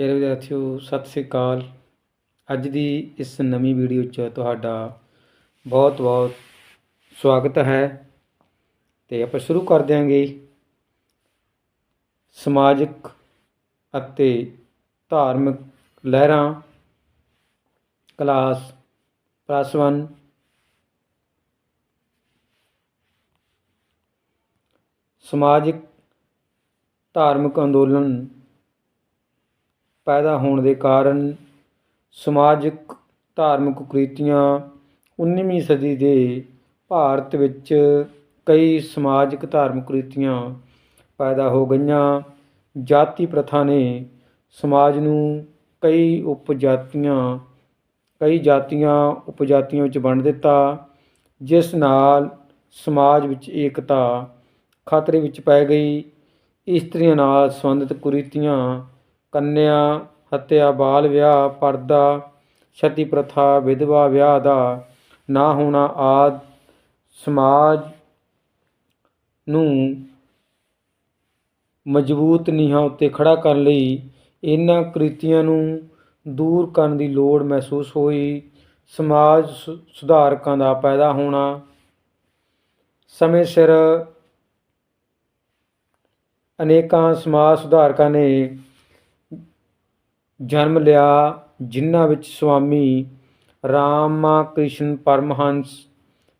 ਪਿਆਰੇ ਵਿਦਿਆਰਥੀਓ, ਸਤਿ ਸ੍ਰੀ ਅਕਾਲ। ਅੱਜ ਦੀ ਇਸ ਨਵੀਂ ਵੀਡੀਓ 'ਚ ਤੁਹਾਡਾ ਬਹੁਤ ਬਹੁਤ ਸਵਾਗਤ ਹੈ। ਤੇ ਆਪਾਂ ਸ਼ੁਰੂ ਕਰ ਦਿਆਂਗੇ ਸਮਾਜਿਕ ਅਤੇ ਧਾਰਮਿਕ ਲਹਿਰਾਂ, ਕਲਾਸ ਪਲੱਸ 1 ਸਮਾਜਿਕ ਧਾਰਮਿਕ ਅੰਦੋਲਨ ਪੈਦਾ ਹੋਣ ਦੇ ਕਾਰਨ ਸਮਾਜਿਕ, ਧਾਰਮਿਕ ਕੁਰੀਤੀਆਂ 19ਵੀਂ ਸਦੀ ਦੇ ਭਾਰਤ ਵਿੱਚ ਕਈ ਸਮਾਜਿਕ, ਧਾਰਮਿਕ ਕੁਰੀਤੀਆਂ ਪੈਦਾ ਹੋ ਗਈਆਂ। ਜਾਤੀ ਪ੍ਰਥਾ ਨੇ ਸਮਾਜ ਨੂੰ ਕਈ ਉਪਜਾਤੀਆਂ, ਕਈ ਜਾਤੀਆਂ ਉਪਜਾਤੀਆਂ ਵਿੱਚ ਵੰਡ ਦਿੱਤਾ, ਜਿਸ ਨਾਲ ਸਮਾਜ ਵਿੱਚ ਏਕਤਾ ਖਤਰੇ ਵਿੱਚ ਪੈ ਗਈ। ਇਸਤਰੀਆਂ ਨਾਲ ਸੰਬੰਧਿਤ ਕੁਰੀਤੀਆਂ ਕੰਨਿਆ, ਹੱਤਿਆ, ਬਾਲ ਵਿਆਹ, ਪਰਦਾ, ਛਤੀ ਪ੍ਰਥਾ, ਵਿਧਵਾ ਵਿਆਹ ਦਾ ਨਾ ਹੋਣਾ ਆਦ ਸਮਾਜ ਨੂੰ ਮਜ਼ਬੂਤ ਨੀਹਾਂ ਉੱਤੇ ਖੜਾ ਕਰਨ ਲਈ ਇਹਨਾਂ ਕ੍ਰਿਤੀਆਂ ਨੂੰ ਦੂਰ ਕਰਨ ਦੀ ਲੋੜ ਮਹਿਸੂਸ ਹੋਈ। ਸਮਾਜ ਸੁ- ਸੁਧਾਰਕਾਂ ਦਾ ਪੈਦਾ ਹੋਣਾ। ਸਮੇਂ ਸਿਰ ਅਨੇਕਾਂ ਸਮਾਜ ਸੁਧਾਰਕਾਂ ਨੇ ਜਨਮ ਲਿਆ, ਜਿਨ੍ਹਾਂ ਵਿੱਚ ਸਵਾਮੀ ਰਾਮਾ ਕ੍ਰਿਸ਼ਨ ਪਰਮਹੰਸ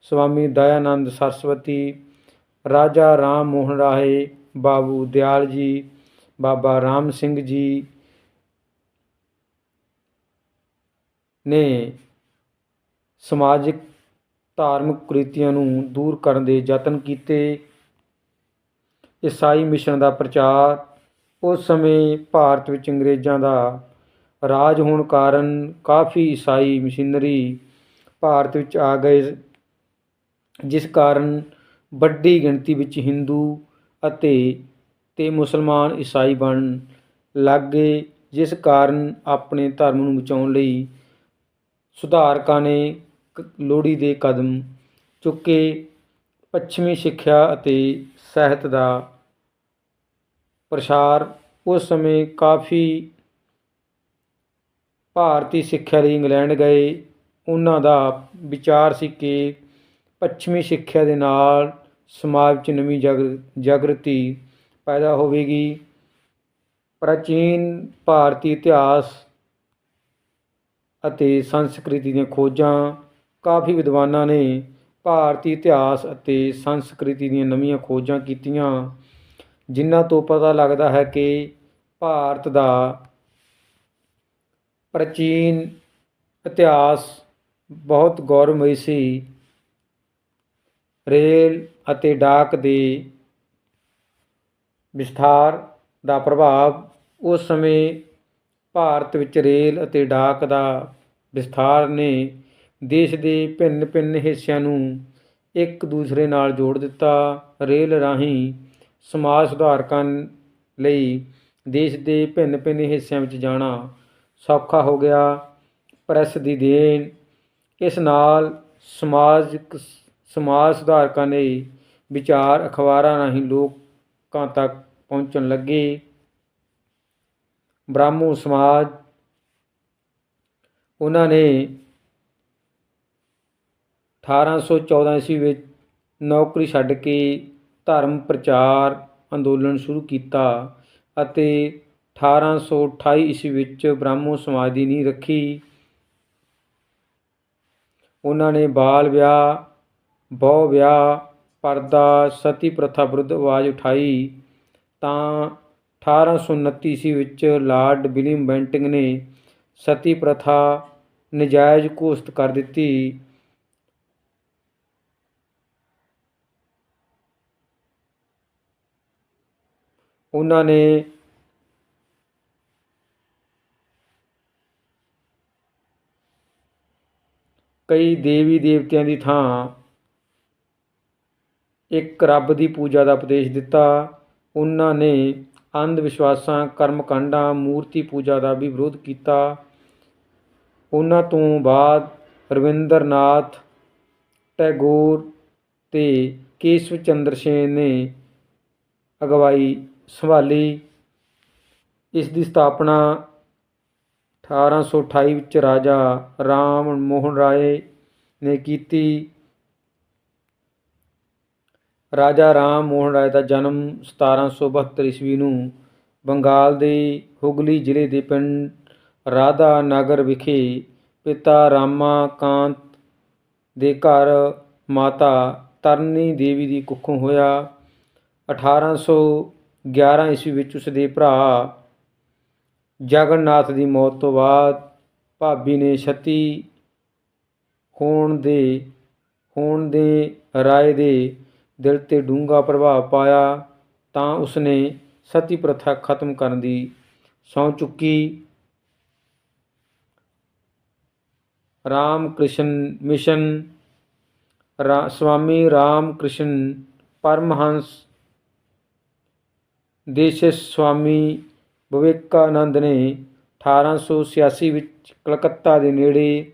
ਸਵਾਮੀ ਦਇਆਨੰਦ ਸਰਸਵਤੀ, ਰਾਜਾ ਰਾਮ ਮੋਹਨ ਰਾਏ, ਬਾਬੂ ਦਿਆਲ ਜੀ, ਬਾਬਾ ਰਾਮ ਸਿੰਘ ਜੀ ਨੇ ਸਮਾਜਿਕ, ਧਾਰਮਿਕ ਕੁਰੀਤੀਆਂ ਨੂੰ ਦੂਰ ਕਰਨ ਦੇ ਯਤਨ ਕੀਤੇ। ਈਸਾਈ ਮਿਸ਼ਨ ਦਾ ਪ੍ਰਚਾਰ ਉਸ ਸਮੇਂ ਭਾਰਤ ਵਿੱਚ ਅੰਗਰੇਜ਼ਾਂ ਦਾ ਰਾਜ ਹੋਣ ਕਾਰਨ ਕਾਫੀ ਈਸਾਈ ਮਸ਼ੀਨਰੀ ਭਾਰਤ ਵਿੱਚ ਆ ਗਏ ਜਿਸ ਕਾਰਨ ਵੱਡੀ ਗਿਣਤੀ ਵਿੱਚ ਹਿੰਦੂ ਅਤੇ ਤੇ ਮੁਸਲਮਾਨ ਈਸਾਈ ਬਣ ਲੱਗ ਗਏ, ਜਿਸ ਕਾਰਨ ਆਪਣੇ ਧਰਮ ਨੂੰ ਬਚਾਉਣ ਲਈ ਸੁਧਾਰਕਾਂ ਨੇ ਕ- ਲੋੜੀਂਦੇ ਕਦਮ ਚੁੱਕੇ। ਪੱਛਮੀ ਸਿੱਖਿਆ ਅਤੇ ਸਾਹਿਤ ਦਾ ਪ੍ਰਸਾਰ ਉਸ ਸਮੇਂ ਕਾਫੀ ਭਾਰਤੀ ਸਿੱਖਿਆ ਲਈ ਇੰਗਲੈਂਡ ਗਏ। ਉਹਨਾਂ ਦਾ ਵਿਚਾਰ ਸੀ ਕਿ ਪੱਛਮੀ ਸਿੱਖਿਆ ਦੇ ਨਾਲ ਸਮਾਜ 'ਚ ਨਵੀਂ ਜਾਗਰ ਜਾਗਰਤੀ ਪੈਦਾ ਹੋਵੇਗੀ। ਪ੍ਰਾਚੀਨ ਭਾਰਤੀ ਇਤਿਹਾਸ ਅਤੇ ਸੰਸਕ੍ਰਿਤੀ ਦੀਆਂ ਖੋਜਾਂ ਕਾਫੀ ਵਿਦਵਾਨਾਂ ਨੇ ਭਾਰਤੀ ਇਤਿਹਾਸ ਅਤੇ ਸੰਸਕ੍ਰਿਤੀ ਦੀਆਂ ਨਵੀਆਂ ਖੋਜਾਂ ਕੀਤੀਆਂ, ਜਿਨ੍ਹਾਂ ਤੋਂ ਪਤਾ ਲੱਗਦਾ ਹੈ ਕਿ ਭਾਰਤ ਦਾ ਪ੍ਰਾਚੀਨ ਇਤਿਹਾਸ ਬਹੁਤ ਗੌਰਵਮਈ ਸੀ। ਰੇਲ ਅਤੇ ਡਾਕ ਦੇ ਵਿਸਥਾਰ ਦਾ ਪ੍ਰਭਾਵ ਉਸ ਸਮੇਂ ਭਾਰਤ ਵਿੱਚ ਰੇਲ ਅਤੇ ਡਾਕ ਦਾ ਵਿਸਥਾਰ ਨੇ ਦੇਸ਼ ਦੇ ਭਿੰਨ ਭਿੰਨ ਹਿੱਸਿਆਂ ਨੂੰ ਇੱਕ ਦੂਸਰੇ ਨਾਲ ਜੋੜ ਦਿੱਤਾ। ਰੇਲ ਰਾਹੀਂ ਸਮਾਜ ਸੁਧਾਰਕਾਂ ਲਈ ਦੇਸ਼ ਦੇ ਭਿੰਨ ਭਿੰਨ ਹਿੱਸਿਆਂ ਵਿੱਚ ਜਾਣਾ ਸੌਖਾ ਹੋ ਗਿਆ, ਪ੍ਰੈਸ ਦੀ ਦੇਣ। ਇਸ ਨਾਲ ਸਮਾਜਿਕ ਸਮਾਜ ਸੁਧਾਰਕਾਂ ਨੇ ਵਿਚਾਰ ਅਖਬਾਰਾਂ ਰਾਹੀਂ ਲੋਕਾਂ ਤੱਕ ਪਹੁੰਚਣ ਲੱਗੇ। ਬ੍ਰਾਹਮੋ ਸਮਾਜ, ਉਹਨਾਂ ਨੇ 1814 ਈਸਵੀ ਵਿੱਚ ਨੌਕਰੀ ਛੱਡ ਕੇ ਧਰਮ ਪ੍ਰਚਾਰ ਅੰਦੋਲਨ ਸ਼ੁਰੂ ਕੀਤਾ ਅਤੇ 1828 ਈਸਵੀ ਵਿੱਚ ਬ੍ਰਾਹਮੋ ਸਮਾਜ ਦੀ ਨੀਂਹ ਰੱਖੀ। ਉਹਨਾਂ ਨੇ ਬਾਲ ਵਿਆਹ, ਬਹੁ ਵਿਆਹ, ਪਰਦਾ, ਸਤੀ ਪ੍ਰਥਾ ਵਿਰੁੱਧ ਆਵਾਜ਼ ਉਠਾਈ। ਤਾਂ 1829 ਈਸਵੀ ਵਿੱਚ ਲਾਰਡ ਵਿਲੀਅਮ ਬੈਂਟਿੰਗ ਨੇ ਸਤੀ ਪ੍ਰਥਾ ਨਜਾਇਜ਼ ਘੋਸ਼ਿਤ ਕਰ ਦਿੱਤੀ। ਉਹਨਾਂ ਨੇ ਕਈ ਦੇਵੀ ਦੇਵਤਿਆਂ ਦੀ ਥਾਂ। ਇੱਕ ਰੱਬ ਦੀ ਪੂਜਾ ਦਾ ਉਪਦੇਸ਼ ਦਿੱਤਾ। ਉਹਨਾਂ ਨੇ ਅੰਧ ਵਿਸ਼ਵਾਸਾਂ, ਕਰਮਕਾਂਡਾਂ, ਮੂਰਤੀ ਪੂਜਾ ਦਾ ਵੀ ਵਿਰੋਧ ਕੀਤਾ। ਉਹਨਾਂ ਤੋਂ ਬਾਅਦ ਰਵਿੰਦਰਨਾਥ ਟੈਗੋਰ ਤੇ ਕੇਸ਼ਵ ਚੰਦਰ ਸੇਨ ਨੇ ਅਗਵਾਈ ਸੰਭਾਲੀ। ਇਸ ਦੀ ਸਥਾਪਨਾ 1828 ਵਿੱਚ ਰਾਜਾ ਰਾਮ ਮੋਹਨ ਰਾਏ ਨੇ ਕੀਤੀ। ਰਾਜਾ ਰਾਮ ਮੋਹਨ ਰਾਏ ਦਾ ਜਨਮ 1772 ਈਸਵੀ ਨੂੰ ਬੰਗਾਲ ਦੇ ਹੁਗਲੀ ਜ਼ਿਲ੍ਹੇ ਦੇ ਪਿੰਡ ਰਾਧਾ ਨਗਰ ਵਿਖੇ ਪਿਤਾ ਰਾਮਾ ਕਾਂਤ ਦੇ ਘਰ ਮਾਤਾ ਤਰਨੀ ਦੇਵੀ ਦੀ ਕੁੱਖੋਂ ਹੋਇਆ। 1811 ਈਸਵੀ ਵਿੱਚ ਉਸ ਦੇ ਭਰਾ ਜਗਨਨਾਥ ਦੀ ਮੌਤ ਤੋਂ ਬਾਅਦ ਭਾਬੀ ਨੇ ਛਤੀ ਹੋਣ ਦੇ ਹੋਣ ਦੇ ਰਾਏ ਦੇ ਦਿਲ ਤੇ ਡੂੰਘਾ ਪ੍ਰਭਾਵ ਪਾਇਆ ਤਾਂ ਉਸਨੇ ਸਤੀ ਪ੍ਰਥਾ ਖਤਮ ਕਰਨ ਦੀ ਸਹੁੰ ਚੁੱਕੀ। ਰਾਮ ਕ੍ਰਿਸ਼ਨ ਮਿਸ਼ਨ, ਰਾ, ਸਵਾਮੀ ਰਾਮ ਕ੍ਰਿਸ਼ਨ ਪਰਮਹੰਸ, ਦੇਸ਼ ਸਵਾਮੀ ਵਿਵੇਕਾਨੰਦ ਨੇ 1886 ਵਿੱਚ ਕਲਕੱਤਾ ਦੇ ਨੇੜੇ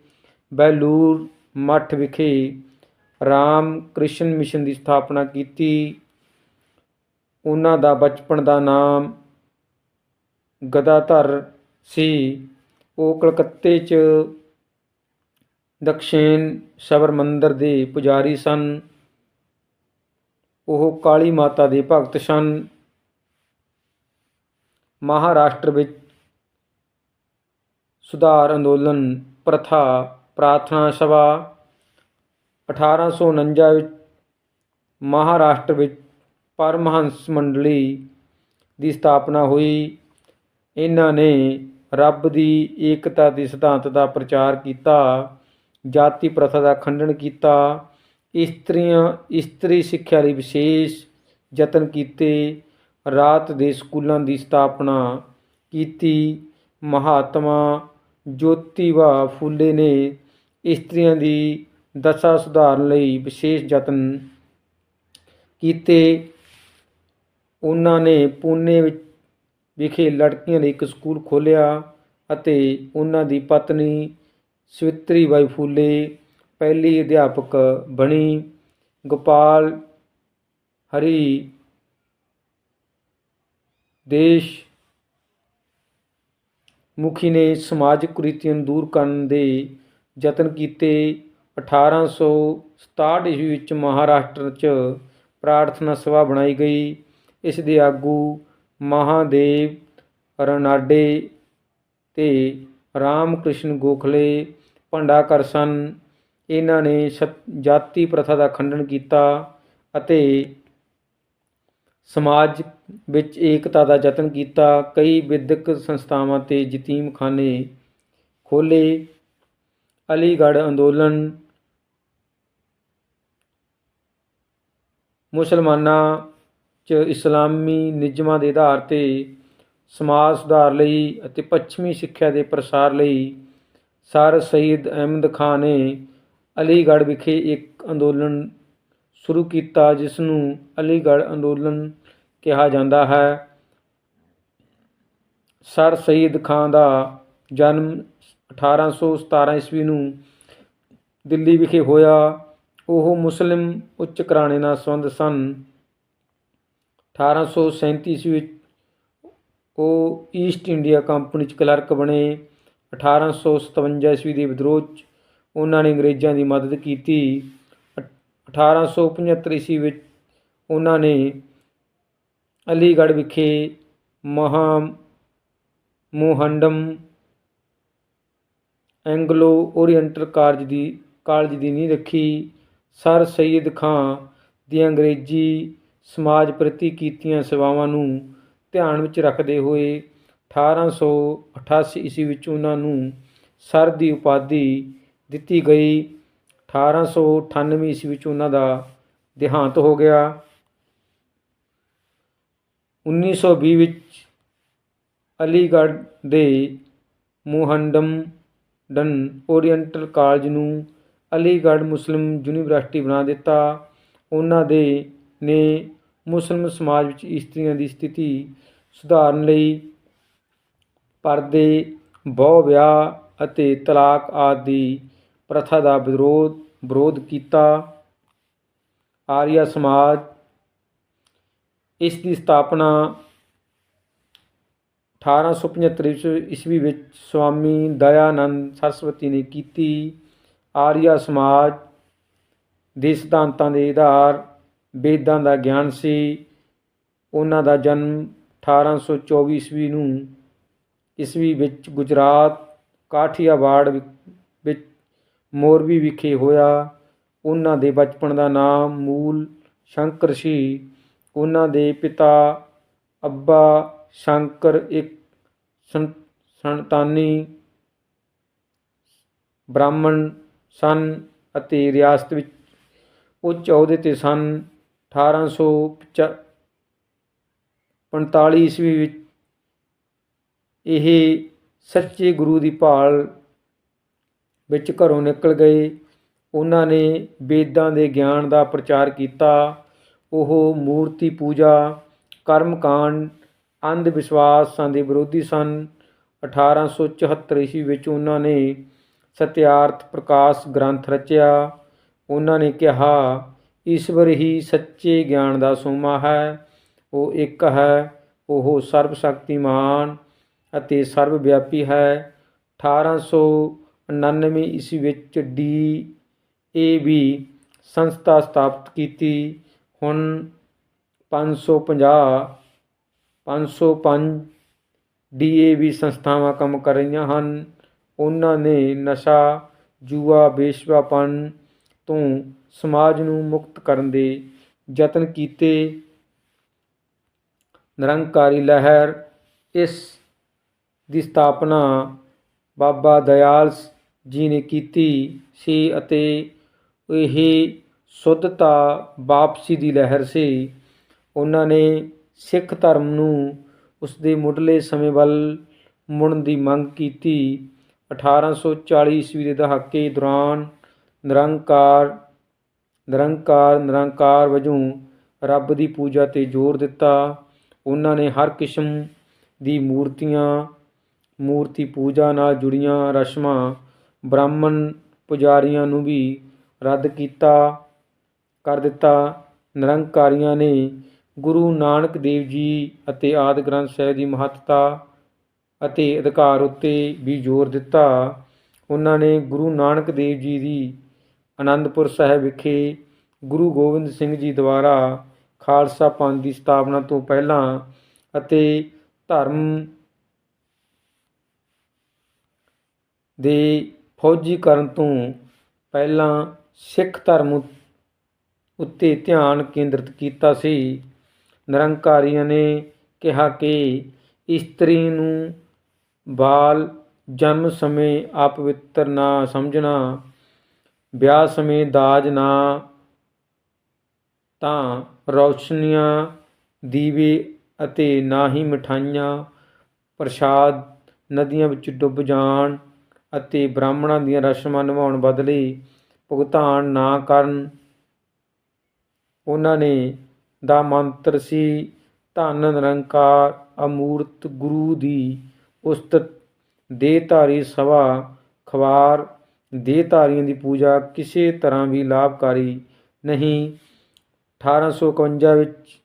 ਬੈਲੂਰ ਮੱਠ ਵਿਖੇ ਰਾਮ ਕ੍ਰਿਸ਼ਨ ਮਿਸ਼ਨ ਦੀ ਸਥਾਪਨਾ ਕੀਤੀ। ਉਹਨਾਂ ਦਾ ਬਚਪਨ ਦਾ ਨਾਮ ਗਦਾਧਰ ਸੀ। ਉਹ ਕਲਕੱਤੇ 'ਚ ਦਕਸ਼ਿਣ ਸ਼ਬਰ ਮੰਦਰ ਦੇ ਪੁਜਾਰੀ ਸਨ। ਉਹ ਕਾਲੀ ਮਾਤਾ ਦੇ ਭਗਤ ਸਨ। ਮਹਾਰਾਸ਼ਟਰ ਵਿੱਚ ਸੁਧਾਰ ਅੰਦੋਲਨ ਪ੍ਰਥਾ ਪ੍ਰਾਰਥਨਾ ਸਭਾ 1849 ਵਿੱਚ ਮਹਾਰਾਸ਼ਟਰ ਵਿੱਚ ਪਰਮਹੰਸ ਮੰਡਲੀ ਦੀ ਸਥਾਪਨਾ ਹੋਈ। ਇਹਨਾਂ ਨੇ ਰੱਬ ਦੀ ਏਕਤਾ ਦੇ ਸਿਧਾਂਤ ਦਾ ਪ੍ਰਚਾਰ ਕੀਤਾ, ਜਾਤੀ ਪ੍ਰਥਾ ਦਾ ਖੰਡਨ ਕੀਤਾ, ਇਸਤਰੀਆਂ ਇਸਤਰੀ ਸਿੱਖਿਆ ਲਈ ਵਿਸ਼ੇਸ਼ ਯਤਨ ਕੀਤੇ ਰਾਤ ਦੇ ਸਕੂਲਾਂ ਦੀ ਸਥਾਪਨਾ ਕੀਤੀ। ਮਹਾਤਮਾ ਜੋਤੀਬਾ ਫੂਲੇ ਨੇ ਇਸਤਰੀਆਂ ਦੀ ਦਸ਼ਾ ਸੁਧਾਰਨ ਲਈ ਵਿਸ਼ੇਸ਼ ਯਤਨ ਕੀਤੇ। ਉਹਨਾਂ ਨੇ ਪੂਨੇ ਵਿੱਚ ਵਿਖੇ ਲੜਕੀਆਂ ਲਈ ਇੱਕ ਸਕੂਲ ਖੋਲ੍ਹਿਆ ਅਤੇ ਉਹਨਾਂ ਦੀ ਪਤਨੀ ਸਵਿਤਰੀ ਬਾਈ ਫੂਲੇ ਪਹਿਲੀ ਅਧਿਆਪਕ ਬਣੀ। ਗੋਪਾਲ ਹਰੀ ਦੇਸ਼ ਮੁਖੀ ਨੇ ਸਮਾਜਿਕ ਕੁਰੀਤੀਆਂ ਨੂੰ ਦੂਰ ਕਰਨ ਦੇ ਯਤਨ ਕੀਤੇ। 1867 ਈਸਵੀ ਵਿੱਚ ਮਹਾਰਾਸ਼ਟਰ 'ਚ ਪ੍ਰਾਰਥਨਾ ਸਭਾ ਬਣਾਈ ਗਈ। ਇਸ ਦੇ ਆਗੂ ਮਹਾਦੇਵ ਰਨਾਡੇ ਤੇ ਰਾਮ ਕ੍ਰਿਸ਼ਨ ਗੋਖਲੇ ਭੰਡਾਕਰ ਸਨ। ਇਹਨਾਂ ਨੇ ਸਤ- ਜਾਤੀ ਪ੍ਰਥਾ ਦਾ ਖੰਡਨ ਕੀਤਾ ਅਤੇ ਸਮਾਜ ਵਿੱਚ ਏਕਤਾ ਦਾ ਯਤਨ ਕੀਤਾ, ਕਈ ਵਿਦਿਅਕ ਸੰਸਥਾਵਾਂ ਤੇ ਯਤੀਮਖਾਨੇ ਖੋਲ੍ਹੇ। ਅਲੀਗੜ੍ਹ ਅੰਦੋਲਨ, ਮੁਸਲਮਾਨਾਂ 'ਚ ਇਸਲਾਮੀ ਨਿਯਮਾਂ ਦੇ ਆਧਾਰ ਤੇ ਸਮਾਜ ਸੁਧਾਰ ਲਈ ਅਤੇ ਪੱਛਮੀ ਸਿੱਖਿਆ ਦੇ ਪ੍ਰਸਾਰ ਲਈ ਸਰ ਸਈਦ ਅਹਿਮਦ ਖਾਨ ਨੇ ਅਲੀਗੜ੍ਹ ਵਿਖੇ ਇੱਕ ਅੰਦੋਲਨ ਸ਼ੁਰੂ ਕੀਤਾ ਜਿਸ ਨੂੰ ਅਲੀਗੜ੍ਹ ਅੰਦੋਲਨ ਕਿਹਾ ਜਾਂਦਾ ਹੈ। ਸਰ ਸਈਦ ਖਾਨ ਦਾ ਜਨਮ 1817 ਈਸਵੀ ਨੂੰ ਦਿੱਲੀ ਵਿਖੇ ਹੋਇਆ। ਉਹ ਮੁਸਲਿਮ ਉੱਚ ਘਰਾਣੇ ਨਾਲ ਸੰਬੰਧ ਸਨ। 1837 ਈਸਵੀ ਵਿੱਚ ਉਹ ਈਸਟ ਇੰਡੀਆ ਕੰਪਨੀ 'ਚ ਕਲਰਕ ਬਣੇ। 1857 ਈਸਵੀ ਦੇ ਵਿਦਰੋਹ 'ਚ ਉਹਨਾਂ ਨੇ ਅੰਗਰੇਜ਼ਾਂ ਦੀ ਮਦਦ ਕੀਤੀ। 1875 ਈਸਵੀ ਵਿੱਚ ਉਹਨਾਂ ਨੇ ਅਲੀਗੜ੍ਹ ਵਿਖੇ ਮਹਾ ਮੋਹੰਡਮ ਐਂਗਲੋ ਓਰੀਐਂਟਲ ਕਾਲਜ ਦੀ ਕਾਲਜ ਦੀ ਨੀਂਹ ਰੱਖੀ। ਸਰ ਸੈਯਦ ਖਾਂ ਦੀਆਂ ਅੰਗਰੇਜ਼ੀ ਸਮਾਜ ਪ੍ਰਤੀ ਕੀਤੀਆਂ ਸੇਵਾਵਾਂ ਨੂੰ ਧਿਆਨ ਵਿੱਚ ਰੱਖਦੇ ਹੋਏ 1888 ਈਸਵੀ ਵਿੱਚ ਉਹਨਾਂ ਨੂੰ ਸਰ ਦੀ ਉਪਾਧੀ ਦਿੱਤੀ ਗਈ। 1898 ਈਸਵੀ ਵਿੱਚ ਉਹਨਾਂ ਦਾ ਦੇਹਾਂਤ ਹੋ ਗਿਆ। 1920 ਵਿੱਚ ਅਲੀਗੜ੍ਹ ਦੇ ਮੁਹੰਡਮ ਓਰੀਐਂਟਲ ਕਾਲਜ ਨੂੰ ਅਲੀਗੜ੍ਹ ਮੁਸਲਿਮ ਯੂਨੀਵਰਸਿਟੀ ਬਣਾ ਦਿੱਤਾ। ਉਹਨਾਂ ਦੇ ਨੇ ਮੁਸਲਿਮ ਸਮਾਜ ਵਿੱਚ ਇਸਤਰੀਆਂ ਦੀ ਸਥਿਤੀ ਸੁਧਾਰਨ ਲਈ ਪਰਦੇ ਬਹੁ ਵਿਆਹ ਅਤੇ ਤਲਾਕ ਆਦਿ ਪ੍ਰਥਾ ਦਾ ਵਿਰੋਧ ਵਿਰੋਧ ਕੀਤਾ। ਆਰੀਆ ਸਮਾਜ ਇਸ ਦੀ ਸਥਾਪਨਾ 1875 ਈਸ- ਈਸਵੀ ਵਿੱਚ ਸਵਾਮੀ ਦਇਆਨੰਦ ਸਰਸਵਤੀ ਨੇ ਕੀਤੀ। ਆਰੀਆ ਸਮਾਜ ਦੇ ਸਿਧਾਂਤਾਂ ਦੇ ਆਧਾਰ ਵੇਦਾਂ ਦਾ ਗਿਆਨ ਸੀ। ਉਹਨਾਂ ਦਾ ਜਨਮ 1824 ਈਸਵੀ ਨੂੰ ਈਸਵੀ ਵਿੱਚ ਗੁਜਰਾਤ ਕਾਠੀਆਵਾੜ ਵਿ- ਮੋਰਬੀ ਵਿਖੇ ਹੋਇਆ। ਉਹਨਾਂ ਦੇ ਬਚਪਨ ਦਾ ਨਾਮ ਮੂਲ ਸ਼ੰਕਰ ਸੀ। ਉਹਨਾਂ ਦੇ ਪਿਤਾ ਅੱਬਾ ਸ਼ੰਕਰ ਇੱਕ ਸੰ- ਸੰਤਾਨੀ ਬ੍ਰਾਹਮਣ ਸਨ ਅਤੇ ਰਿਆਸਤ ਵਿੱਚ ਉੱਚ ਅਹੁਦੇ ਤੇ ਸਨ। 1845 ਈਸਵੀ ਵਿੱਚ ਇਹ ਸੱਚੇ ਗੁਰੂ ਦੀ ਭਾਲ ਵਿੱਚ ਘਰੋਂ ਨਿਕਲ ਗਏ। ਉਹਨਾਂ ਨੇ ਵੇਦਾਂ ਦੇ ਗਿਆਨ ਦਾ ਪ੍ਰਚਾਰ ਕੀਤਾ। ਉਹ ਮੂਰਤੀ ਪੂਜਾ ਕਰਮਕਾਂਡ ਅੰਧ ਵਿਸ਼ਵਾਸਾਂ ਦੇ ਵਿਰੋਧੀ ਸਨ। 1874 ਈਸਵੀ ਵਿੱਚ ਉਹਨਾਂ ਨੇ ਸਤਿਆਰਥ ਪ੍ਰਕਾਸ਼ ਗ੍ਰੰਥ ਰਚਿਆ। ਉਹਨਾਂ ਨੇ ਕਿਹਾ, ਈਸ਼ਵਰ ਹੀ ਸੱਚੇ ਗਿਆਨ ਦਾ ਸੋਮਾ ਹੈ। ਉਹ ਇੱਕ ਹੈ, ਉਹ ਸਰਬ ਸ਼ਕਤੀਮਾਨ ਅਤੇ ਸਰਬ ਵਿਆਪੀ ਹੈ ਉਣਾਨਵੇਂ ਈਸਵੀ ਵਿੱਚ ਡੀ ਏ ਵੀ ਸੰਸਥਾ ਸਥਾਪਿਤ ਕੀਤੀ। ਹੁਣ 550 505 ਵੀ ਸੰਸਥਾਵਾਂ ਕੰਮ ਕਰ ਰਹੀਆਂ ਹਨ। ਉਹਨਾਂ ਨੇ ਨਸ਼ਾ, ਜੂਆ ਬੇਸ਼ਵਾਪਨ ਤੋਂ ਸਮਾਜ ਨੂੰ ਮੁਕਤ ਕਰਨ ਦੇ ਯਤਨ ਕੀਤੇ। ਨਿਰੰਕਾਰੀ ਲਹਿਰ, ਇਸ ਦੀ ਸਥਾਪਨਾ ਬਾਬਾ ਦਇਆਲ ਜੀ ਨੇ ਕੀਤੀ ਸੀ ਅਤੇ ਇਹ ਸ਼ੁੱਧਤਾ ਵਾਪਸੀ ਦੀ ਲਹਿਰ ਸੀ, ਉਹਨਾਂ ਨੇ ਸਿੱਖ ਧਰਮ ਨੂੰ ਉਸ ਦੇ ਮੁੱਢਲੇ ਸਮੇਂ ਵੱਲ ਮੁੜਨ ਦੀ ਮੰਗ ਕੀਤੀ। 1840 ਈਸਵੀ ਦੇ ਦਹਾਕੇ ਦੌਰਾਨ ਨਿਰੰਕਾਰ ਨਿਰੰਕਾਰ ਨਿਰੰਕਾਰ ਵਜੋਂ ਰੱਬ ਦੀ ਪੂਜਾ ਤੇ ਜ਼ੋਰ ਦਿੱਤਾ। ਉਹਨਾਂ ਨੇ ਹਰ ਕਿਸਮ ਦੀ ਮੂਰਤੀਆਂ, ਮੂਰਤੀ ਪੂਜਾ ਨਾਲ ਜੁੜੀਆਂ ਰਸਮਾਂ ਬ੍ਰਾਹਮਣ ਪੁਜਾਰੀਆਂ ਨੂੰ ਵੀ ਰੱਦ ਕੀਤਾ, ਕਰ ਦਿੱਤਾ। ਨਿਰੰਕਾਰੀਆਂ ਨੇ ਗੁਰੂ ਨਾਨਕ ਦੇਵ ਜੀ ਅਤੇ ਆਦਿ ਗ੍ਰੰਥ ਸਾਹਿਬ ਦੀ ਮਹੱਤਤਾ ਅਤੇ ਅਧਿਕਾਰ ਉੱਤੇ ਵੀ ਜ਼ੋਰ ਦਿੱਤਾ। ਉਹਨਾਂ ਨੇ ਗੁਰੂ ਨਾਨਕ ਦੇਵ ਜੀ ਦੀ ਆਨੰਦਪੁਰ ਸਾਹਿਬ ਵਿਖੇ ਗੁਰੂ ਗੋਬਿੰਦ ਸਿੰਘ ਜੀ ਦੁਆਰਾ ਖਾਲਸਾ ਪੰਥ ਦੀ ਸਥਾਪਨਾ ਤੋਂ ਪਹਿਲਾਂ ਅਤੇ ਧਰਮ ਦੇ ਫੌਜੀਕਰਨ ਤੋਂ ਪਹਿਲਾਂ ਸਿੱਖ ਧਰਮ ਉੱਤੇ ਧਿਆਨ ਕੇਂਦਰਿਤ ਕੀਤਾ ਸੀ। ਨਿਰੰਕਾਰੀਆਂ ਨੇ ਕਿਹਾ ਕਿ ਇਸਤਰੀ ਨੂੰ ਬਾਲ ਜਨਮ ਸਮੇਂ ਅਪਵਿੱਤਰ ਨਾ ਸਮਝਣਾ, ਵਿਆਹ ਸਮੇਂ ਦਾਜ ਨਾ, ਤਾਂ ਰੌਸ਼ਨੀਆਂ ਦੀਵੇ ਅਤੇ ਨਾ ਹੀ ਮਠਾਈਆਂ ਪ੍ਰਸ਼ਾਦ ਨਦੀਆਂ ਵਿੱਚ ਡੁੱਬ ਜਾਣ ਅਤੇ ਬ੍ਰਾਹਮਣਾਂ ਦੀਆਂ ਰਸਮਾਂ ਨਿਭਾਉਣ ਬਦਲੇ ਭੁਗਤਾਨ ਨਾ ਕਰਨ। ਉਹਨਾਂ ਨੇ ਦਾ ਮੰਤਰ ਸੀ, ਧੰਨ ਨਿਰੰਕਾਰ ਅਮੂਰਤ ਗੁਰੂ ਦੀ ਉਸਤਤ ਦੇਹਧਾਰੀ ਸਭਾ, ਖਵਾਰ ਦੇਹਧਾਰੀਆਂ ਦੀ ਪੂਜਾ, ਕਿਸੇ ਤਰ੍ਹਾਂ ਵੀ ਲਾਭਕਾਰੀ ਨਹੀਂ। 1851 ਵਿੱਚ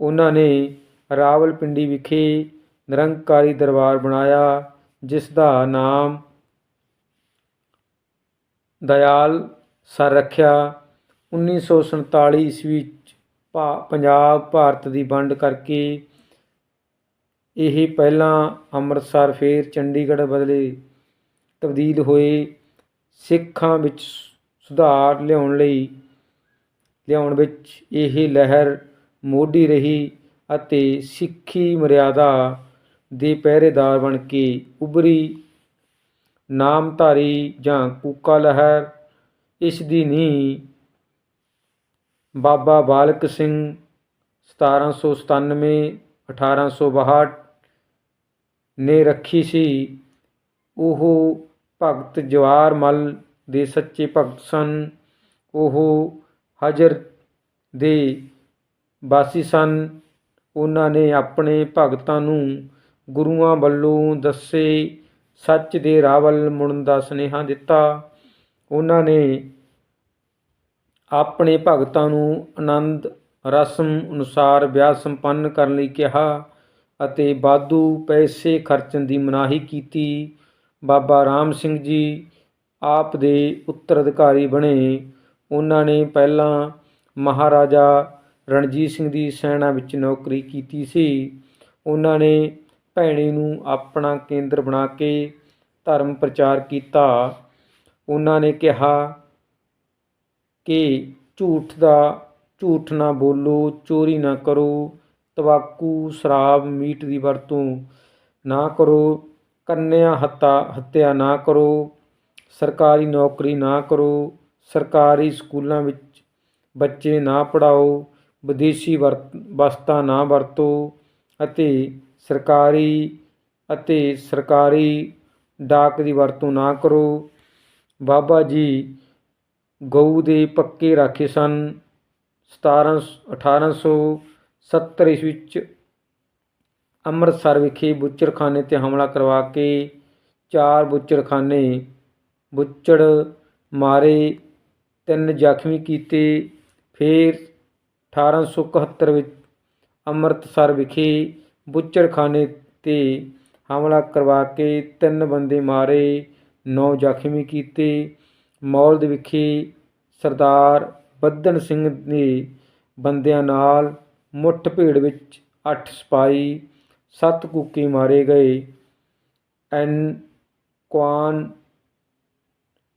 ਉਹਨਾਂ ਨੇ ਰਾਵਲਪਿੰਡੀ ਵਿਖੇ ਨਿਰੰਕਾਰੀ ਦਰਬਾਰ ਬਣਾਇਆ, ਜਿਸ ਦਾ ਨਾਮ ਦਇਆਲ ਸਰ ਰੱਖਿਆ 1947 ਈਸਵੀ ਵਿੱਚ ਭਾ- ਪੰਜਾਬ, ਭਾਰਤ ਦੀ ਵੰਡ ਕਰਕੇ ਇਹ ਪਹਿਲਾਂ ਅੰਮ੍ਰਿਤਸਰ, ਫਿਰ ਚੰਡੀਗੜ੍ਹ ਬਦਲੇ ਤਬਦੀਲ ਹੋਏ। ਸਿੱਖਾਂ ਵਿੱਚ ਸੁਧਾਰ ਲਿਆਉਣ ਲਈ, ਲਿਆਉਣ ਵਿੱਚ ਇਹ ਲਹਿਰ ਮੋਢੀ ਰਹੀ ਅਤੇ ਸਿੱਖੀ ਮਰਿਆਦਾ ਦੇ ਪਹਿਰੇਦਾਰ ਬਣ ਕੇ ਉਭਰੀ। ਨਾਮਧਾਰੀ ਜਾਂ ਕੂਕਾ ਲਹਿਰ, ਇਸ ਦੀ ਨੀਂਹ ਬਾਬਾ ਬਾਲਕ ਸਿੰਘ 1797 1862 ਨੇ ਰੱਖੀ ਸੀ। ਉਹ ਭਗਤ ਜਵਾਰ ਮਲ ਦੇ ਸੱਚੇ ਭਗਤ ਸਨ। ਉਹ ਹਜਰ ਦੇ ਵਾਸੀ ਸਨ। ਉਹਨਾਂ ਨੇ ਆਪਣੇ ਭਗਤਾਂ ਨੂੰ ਗੁਰੂਆਂ ਵੱਲੋਂ ਦੱਸੇ ਸੱਚ ਦੇ ਰਾਹ ਵੱਲ ਮੁੜਨ ਦਾ ਸੁਨੇਹਾ ਦਿੱਤਾ। ਉਹਨਾਂ ਨੇ ਆਪਣੇ ਭਗਤਾਂ ਨੂੰ ਆਨੰਦ ਰਸਮ ਅਨੁਸਾਰ ਵਿਆਹ ਸੰਪੰਨ ਕਰਨ ਲਈ ਕਿਹਾ ਅਤੇ ਵਾਧੂ ਪੈਸੇ ਖਰਚਣ ਦੀ ਮਨਾਹੀ ਕੀਤੀ। ਬਾਬਾ ਰਾਮ ਸਿੰਘ ਜੀ ਆਪ ਦੇ ਉੱਤਰਾਧਿਕਾਰੀ ਬਣੇ। ਉਹਨਾਂ ਨੇ ਪਹਿਲਾਂ ਮਹਾਰਾਜਾ ਰਣਜੀਤ ਸਿੰਘ ਦੀ ਸੈਨਾ ਵਿੱਚ ਨੌਕਰੀ ਕੀਤੀ ਸੀ। ਉਹਨਾਂ ਨੇ ਭੈਣੀ ਨੂੰ ਆਪਣਾ ਕੇਂਦਰ ਬਣਾ ਕੇ ਧਰਮ ਪ੍ਰਚਾਰ ਕੀਤਾ। ਉਹਨਾਂ ਨੇ ਕਿਹਾ ਕਿ ਝੂਠ ਦਾ, ਝੂਠ ਨਾ ਬੋਲੋ, ਚੋਰੀ ਨਾ ਕਰੋ, ਤੰਬਾਕੂ, ਸ਼ਰਾਬ, ਮੀਟ ਦੀ ਵਰਤੋਂ ਨਾ ਕਰੋ, ਕੰਨਿਆ ਹੱਤਾ, ਹੱਤਿਆ ਨਾ ਕਰੋ, ਸਰਕਾਰੀ ਨੌਕਰੀ ਨਾ ਕਰੋ, ਸਰਕਾਰੀ ਸਕੂਲਾਂ ਵਿੱਚ ਬੱਚੇ ਨਾ ਪੜਾਓ ਵਿਦੇਸ਼ੀ ਵਰ- ਵਸਤਾਂ ਨਾ ਵਰਤੋ ਅਤੇ ਸਰਕਾਰੀ ਅਤੇ ਸਰਕਾਰੀ ਡਾਕ ਦੀ ਵਰਤੋਂ ਨਾ ਕਰੋ। ਬਾਬਾ ਜੀ ਗਊ ਦੇ ਪੱਕੇ ਰਾਖੇ ਸਨ। 17 1870 ਈਸਵੀ ਵਿੱਚ ਅੰਮ੍ਰਿਤਸਰ ਵਿਖੇ ਬੁੱਚੜਖਾਨੇ ਤੇ ਹਮਲਾ ਕਰਵਾ ਕੇ ਚਾਰ ਬੁੱਚੜਖਾਨੇ ਬੁੱਚੜ ਮਾਰੇ, ਤਿੰਨ ਜ਼ਖਮੀ ਕੀਤੇ। ਫਿਰ 1871 ਵਿੱਚ ਅੰਮ੍ਰਿਤਸਰ ਵਿਖੇ ਬੁੱਚੜਖਾਨੇ ਤੇ ਹਮਲਾ ਕਰਵਾ ਕੇ ਤਿੰਨ ਬੰਦੇ ਮਾਰੇ, ਨੌ ਜ਼ਖਮੀ ਕੀਤੇ। ਮੌਲਦ ਵਿਖੇ ਸਰਦਾਰ ਬੱਧਨ ਸਿੰਘ ਦੇ ਬੰਦਿਆਂ ਨਾਲ ਮੁੱਠਭੇੜ ਵਿੱਚ 8 ਸਿਪਾਹੀ, ਸੱਤ ਕੂਕੀ ਮਾਰੇ ਗਏ। ਐਨ ਕੁਆਨ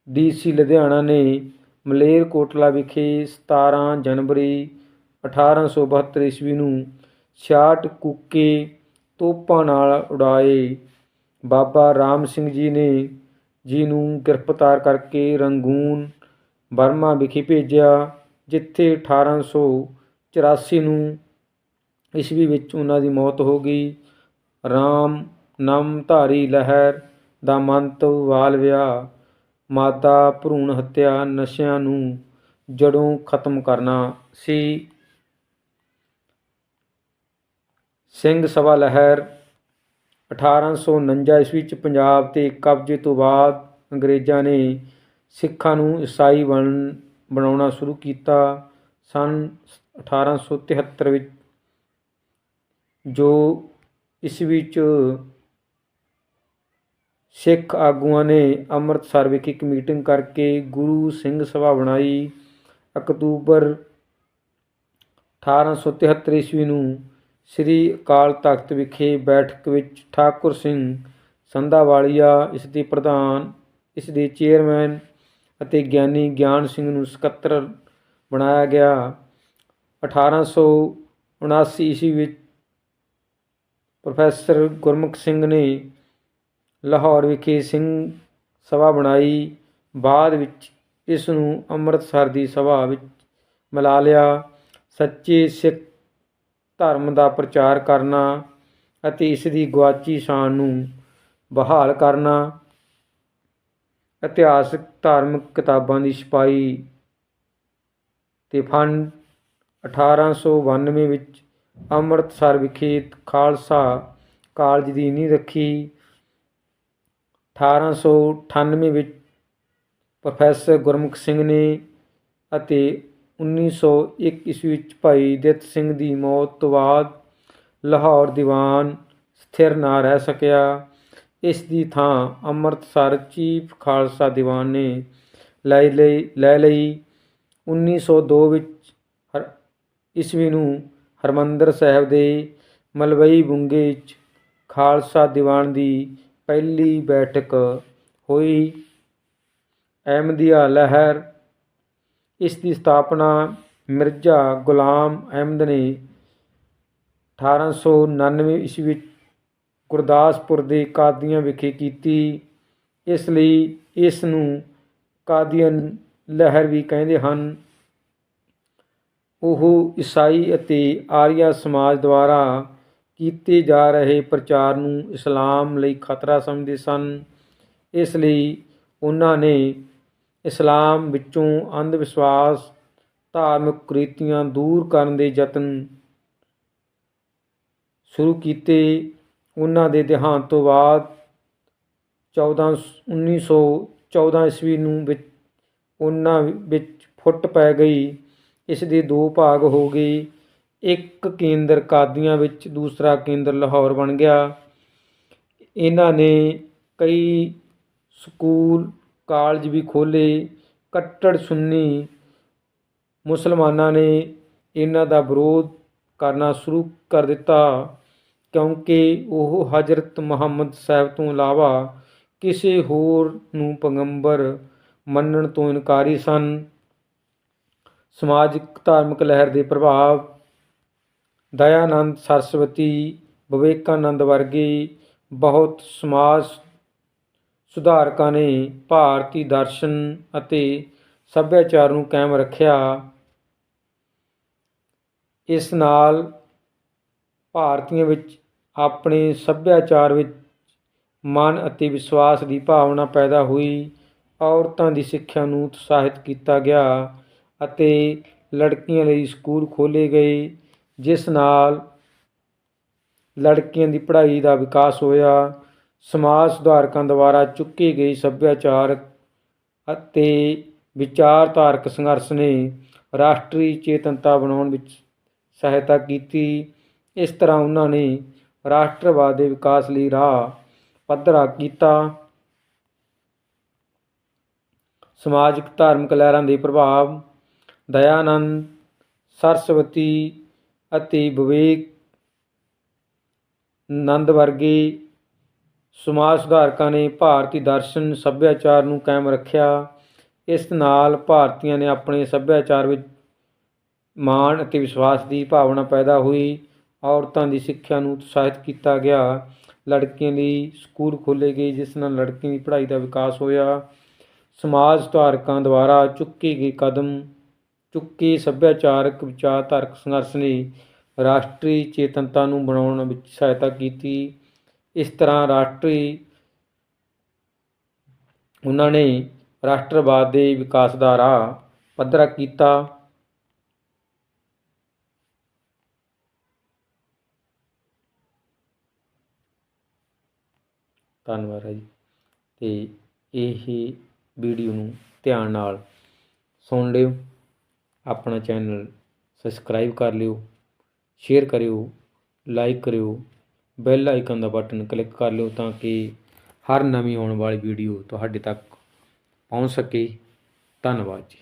ਡੀਸੀ ਲੁਧਿਆਣਾ ਨੇ ਮਲੇਰਕੋਟਲਾ ਵਿਖੇ 17 ਜਨਵਰੀ 1872 ਈਸਵੀ ਨੂੰ 66 ਕੂਕੇ ਤੋਪਾਂ ਨਾਲ ਉਡਾਏ। ਬਾਬਾ ਰਾਮ ਸਿੰਘ ਜੀ ਨੇ ਜੀ ਨੂੰ ਗ੍ਰਿਫਤਾਰ ਕਰਕੇ ਰੰਗੂਨ ਬਰਮਾ ਵਿਖੇ ਭੇਜਿਆ, ਜਿੱਥੇ 1884 ਨੂੰ ਈਸਵੀ ਵਿੱਚ ਉਹਨਾਂ ਦੀ ਮੌਤ ਹੋ ਗਈ। ਰਾਮ ਨਾਮਧਾਰੀ ਲਹਿਰ ਦਾ ਮੰਤਵ ਬਾਲ ਵਿਆਹ, ਮਾਤਾ ਭਰੂਣ ਹੱਤਿਆ ਨਸ਼ਿਆਂ ਨੂੰ ਜੜੋਂ ਖਤਮ ਕਰਨਾ ਸੀ। ਸਿੰਘ ਸਭਾ ਲਹਿਰ 1849 ਈਸਵੀ ਵਿੱਚ ਪੰਜਾਬ ਤੇ ਕਬਜ਼ੇ ਤੋਂ ਬਾਅਦ ਅੰਗਰੇਜ਼ਾਂ ਨੇ ਸਿੱਖਾਂ ਨੂੰ ਈਸਾਈ ਬਣ, ਬਣਾਉਣਾ ਸ਼ੁਰੂ ਕੀਤਾ। ਸਨ 1873 ਵਿੱਚ ਜੋ ਈਸਵੀ 'ਚ ਸਿੱਖ ਆਗੂਆਂ ਨੇ ਅੰਮ੍ਰਿਤਸਰ ਵਿਖੇ ਇੱਕ ਮੀਟਿੰਗ ਕਰਕੇ ਗੁਰੂ ਸਿੰਘ ਸਭਾ ਬਣਾਈ। ਅਕਤੂਬਰ 1873 ਈਸਵੀ ਨੂੰ ਸ੍ਰੀ ਅਕਾਲ ਤਖਤ ਵਿਖੇ ਬੈਠਕ ਵਿੱਚ ਠਾਕੁਰ ਸਿੰਘ ਸੰਧਾਵਾਲੀਆ, ਇਸ ਦੇ ਪ੍ਰਧਾਨ, ਇਸ ਦੇ ਚੇਅਰਮੈਨ ਅਤੇ ਗਿਆਨੀ ਗਿਆਨ ਸਿੰਘ ਨੂੰ ਸਕੱਤਰ ਬਣਾਇਆ ਗਿਆ। 1879 ਈਸਵੀ ਵਿੱਚ ਪ੍ਰੋਫੈਸਰ ਗੁਰਮੁਖ ਸਿੰਘ ਨੇ ਲਾਹੌਰ ਵਿਖੇ ਸਿੰਘ ਸਭਾ ਬਣਾਈ। ਬਾਅਦ ਵਿੱਚ ਇਸ ਨੂੰ ਅੰਮ੍ਰਿਤਸਰ ਦੀ ਸਭਾ ਵਿੱਚ ਮਿਲਾ ਲਿਆ। ਸੱਚੇ ਸਿੱਖ ਧਰਮ ਦਾ ਪ੍ਰਚਾਰ ਕਰਨਾ ਅਤੇ ਇਸ ਦੀ ਗੁਆਚੀ ਸ਼ਾਨ ਨੂੰ ਬਹਾਲ ਕਰਨਾ। ਇਤਿਹਾਸਕ ਧਾਰਮਿਕ ਕਿਤਾਬਾਂ ਦੀ ਛਪਾਈ ਤੇ ਫੰਡ 1892 ਵਿੱਚ ਅੰਮ੍ਰਿਤਸਰ ਵਿਖੇ ਖਾਲਸਾ ਕਾਲਜ ਦੀ ਨੀਂਹ ਰੱਖੀ। 1898 ਵਿੱਚ ਪ੍ਰੋਫੈਸਰ ਗੁਰਮੁਖ ਸਿੰਘ ਨੇ ਅਤੇ 1901 ਈਸਵੀ ਵਿੱਚ ਭਾਈ ਦਿੱਤ ਸਿੰਘ ਦੀ ਮੌਤ ਤੋਂ ਬਾਅਦ ਲਾਹੌਰ ਦੀਵਾਨ ਸਥਿਰ ਨਾ ਰਹਿ ਸਕਿਆ। ਇਸ ਦੀ ਥਾਂ ਅੰਮ੍ਰਿਤਸਰ ਚੀਫ ਖਾਲਸਾ ਦੀਵਾਨ ਨੇ ਲੈ ਲਈ ਲੈ ਲਈ। 1902 ਵਿੱਚ ਹਰ, ਈਸਵੀ ਨੂੰ ਹਰਮੰਦਰ ਸਾਹਿਬ ਦੇ ਮਲਵਈ ਬੁੰਗੇ ਵਿੱਚ ਖਾਲਸਾ ਦੀਵਾਨ ਦੀ ਪਹਿਲੀ ਬੈਠਕ ਹੋਈ। ਅਹਿਮਦੀਆ ਲਹਿਰ ਇਸ ਦੀ ਸਥਾਪਨਾ ਮਿਰਜ਼ਾ ਗੁਲਾਮ ਅਹਿਮਦ ਨੇ 1899 ਈਸਵੀ ਵਿੱਚ ਗੁਰਦਾਸਪੁਰ ਦੇ ਕਾਦੀਆਂ ਵਿਖੇ ਕੀਤੀ। ਇਸ ਲਈ ਇਸ ਨੂੰ ਕਾਦੀਅਨ ਲਹਿਰ ਵੀ ਕਹਿੰਦੇ ਹਨ। ਉਹ ਈਸਾਈ ਅਤੇ ਆਰੀਆ ਸਮਾਜ ਦੁਆਰਾ ਕੀਤੇ ਜਾ ਰਹੇ ਪ੍ਰਚਾਰ ਨੂੰ ਇਸਲਾਮ ਲਈ ਖਤਰਾ ਸਮਝਦੇ ਸਨ। ਇਸ ਲਈ ਉਹਨਾਂ ਨੇ ਇਸਲਾਮ ਵਿੱਚੋਂ ਅੰਧ ਵਿਸ਼ਵਾਸ ਧਾਰਮਿਕ ਕੁਰੀਤੀਆਂ ਦੂਰ ਕਰਨ ਦੇ ਯਤਨ ਸ਼ੁਰੂ ਕੀਤੇ। ਉਹਨਾਂ ਦੇ ਦੇਹਾਂਤ ਤੋਂ ਬਾਅਦ 14 1914 ਈਸਵੀ ਨੂੰ ਵਿੱਚ ਉਹਨਾਂ ਵਿੱਚ ਫੁੱਟ ਪੈ ਗਈ। ਇਸ ਦੇ ਦੋ ਭਾਗ ਹੋ ਗਏ। ਇੱਕ ਕੇਂਦਰ ਕਾਦੀਆਂ ਵਿੱਚ, ਦੂਸਰਾ ਕੇਂਦਰ ਲਾਹੌਰ ਬਣ ਗਿਆ। ਇਹਨਾਂ ਨੇ ਕਈ ਸਕੂਲ ਕਾਲਜ ਵੀ ਖੋਲ੍ਹੇ, ਕੱਟੜ ਸੁੰਨੀ ਮੁਸਲਮਾਨਾਂ ਨੇ ਇਹਨਾਂ ਦਾ ਵਿਰੋਧ ਕਰਨਾ ਸ਼ੁਰੂ ਕਰ ਦਿੱਤਾ ਕਿਉਂਕਿ ਉਹ ਹਜ਼ਰਤ ਮੁਹੰਮਦ ਸਾਹਿਬ ਤੋਂ ਇਲਾਵਾ ਕਿਸੇ ਹੋਰ ਨੂੰ ਪੈਗੰਬਰ ਮੰਨਣ ਤੋਂ ਇਨਕਾਰੀ ਸਨ। ਸਮਾਜਿਕ, ਧਾਰਮਿਕ ਲਹਿਰ ਦੇ ਪ੍ਰਭਾਵ ਦਇਆਨੰਦ, ਸਰਸਵਤੀ, ਵਿਵੇਕਾਨੰਦ ਵਰਗੇ ਬਹੁਤ ਸਮਾਜ ਸੁਧਾਰਕਾਂ ਨੇ ਭਾਰਤੀ ਦਰਸ਼ਨ ਅਤੇ ਸੱਭਿਆਚਾਰ ਨੂੰ ਕਾਇਮ ਰੱਖਿਆ। ਇਸ ਨਾਲ ਭਾਰਤੀਆਂ ਵਿੱਚ ਆਪਣੇ ਸੱਭਿਆਚਾਰ ਵਿੱਚ ਮਨ ਅਤੇ ਵਿਸ਼ਵਾਸ ਦੀ ਭਾਵਨਾ ਪੈਦਾ ਹੋਈ। ਔਰਤਾਂ ਦੀ ਸਿੱਖਿਆ ਨੂੰ ਉਤਸ਼ਾਹਿਤ ਕੀਤਾ ਗਿਆ ਅਤੇ ਲੜਕੀਆਂ ਲਈ ਸਕੂਲ ਖੋਲ੍ਹੇ ਗਏ, ਜਿਸ ਨਾਲ ਲੜਕੀਆਂ ਦੀ ਪੜ੍ਹਾਈ ਦਾ ਵਿਕਾਸ ਹੋਇਆ। ਸਮਾਜ ਸੁਧਾਰਕਾਂ ਦੁਆਰਾ ਚੁੱਕੀ ਗਈ ਸੱਭਿਆਚਾਰਕ ਅਤੇ ਵਿਚਾਰਧਾਰਕ ਸੰਘਰਸ਼ ਨੇ ਰਾਸ਼ਟਰੀ ਚੇਤਨਤਾ ਬਣਾਉਣ ਵਿੱਚ ਸਹਾਇਤਾ ਕੀਤੀ। ਇਸ ਤਰ੍ਹਾਂ ਉਹਨਾਂ ਨੇ ਰਾਸ਼ਟਰਵਾਦ ਦੇ ਵਿਕਾਸ ਲਈ ਰਾਹ ਪੱਧਰਾ ਕੀਤਾ। ਸਮਾਜਿਕ, ਧਾਰਮਿਕ ਲਹਿਰਾਂ ਦੇ ਪ੍ਰਭਾਵ, ਦਇਆਨੰਦ, ਸਰਸਵਤੀ ਅਤੇ ਵਿਵੇਕ ਨੰਦ ਵਰਗੇ ਸਮਾਜ ਸੁਧਾਰਕਾਂ ਨੇ ਭਾਰਤੀ ਦਰਸ਼ਨ ਸੱਭਿਆਚਾਰ ਨੂੰ ਕਾਇਮ ਰੱਖਿਆ। ਇਸ ਨਾਲ ਭਾਰਤੀਆਂ ਨੇ ਆਪਣੇ ਸੱਭਿਆਚਾਰ ਵਿੱਚ ਮਾਣ ਅਤੇ ਵਿਸ਼ਵਾਸ ਦੀ ਭਾਵਨਾ ਪੈਦਾ ਹੋਈ। ਔਰਤਾਂ ਦੀ ਸਿੱਖਿਆ ਨੂੰ ਉਤਸ਼ਾਹਿਤ ਕੀਤਾ ਗਿਆ। ਲੜਕੀਆਂ ਲਈ ਸਕੂਲ ਖੋਲ੍ਹੇ ਗਏ, ਜਿਸ ਨਾਲ ਲੜਕੀਆਂ ਦੀ ਪੜ੍ਹਾਈ ਦਾ ਵਿਕਾਸ ਹੋਇਆ। ਸਮਾਜ ਸੁਧਾਰਕਾਂ ਦੁਆਰਾ ਚੁੱਕੇ ਗਏ ਕਦਮ, ਚੁੱਕੇ ਸੱਭਿਆਚਾਰਕ ਵਿਚਾਰਧਾਰਕ ਸੰਘਰਸ਼ ਨੇ ਰਾਸ਼ਟਰੀ ਚੇਤਨਤਾ ਨੂੰ ਬਣਾਉਣ ਵਿੱਚ ਸਹਾਇਤਾ ਕੀਤੀ। ਇਸ ਤਰ੍ਹਾਂ ਰਾਸ਼ਟਰੀ ਉਹਨਾਂ ਨੇ ਰਾਸ਼ਟਰਵਾਦ ਦੇ ਵਿਕਾਸ ਦਾ ਰਾਹ ਪੱਧਰਾ ਕੀਤਾ। ਧੰਨਵਾਦ ਹੈ ਜੀ। ਤੇ ਇਹ ਵੀਡੀਓ ਨੂੰ ਧਿਆਨ ਨਾਲ ਸੁਣ ਲਿਓ। ਆਪਣਾ ਚੈਨਲ ਸਬਸਕ੍ਰਾਈਬ ਕਰ ਲਿਓ। ਸ਼ੇਅਰ ਕਰਿਓ। ਲਾਈਕ ਕਰਿਓ। ਬੈਲ ਆਈਕਨ ਦਾ ਬਟਨ ਕਲਿੱਕ ਕਰ ਲਿਓ ਤਾਂ ਕਿ ਹਰ ਨਵੀਂ ਆਉਣ ਵਾਲੀ ਵੀਡੀਓ ਤੁਹਾਡੇ ਤੱਕ ਪਹੁੰਚ ਸਕੇ। ਧੰਨਵਾਦ ਜੀ।